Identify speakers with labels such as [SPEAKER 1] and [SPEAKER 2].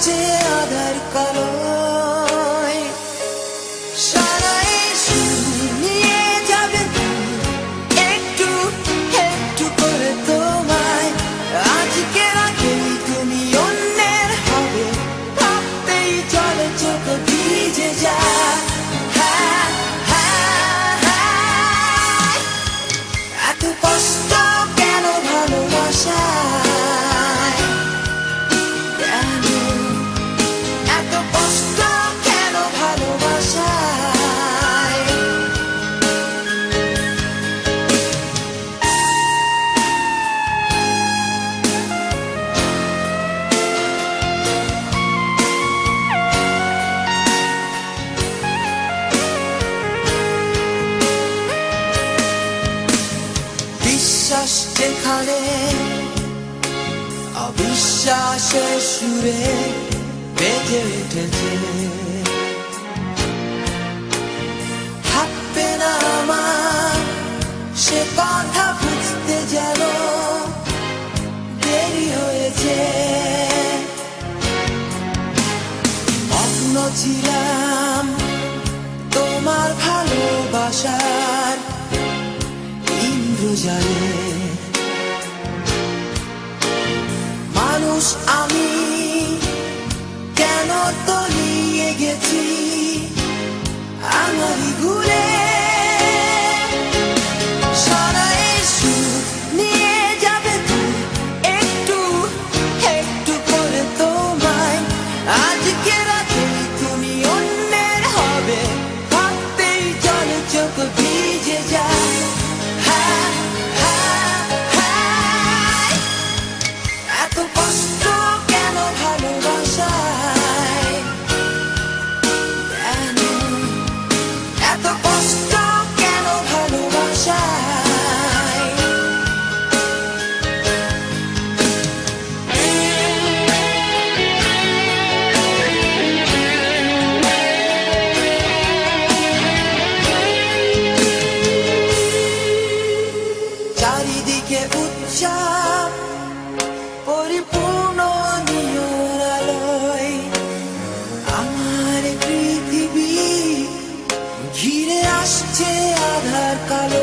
[SPEAKER 1] still বিশ্বাস যেখানে অবিশ্বাসের সুরে বেজে উঠেছে। থাকবে না আমার সে কথা বুঝতে যেন দেরি হয়েছে। মগ্ন ছিলাম তোমার ভালোবাসার ইন্দ্রজালে মানুষ আমি কেন তো নিয়ে গেছি? calor.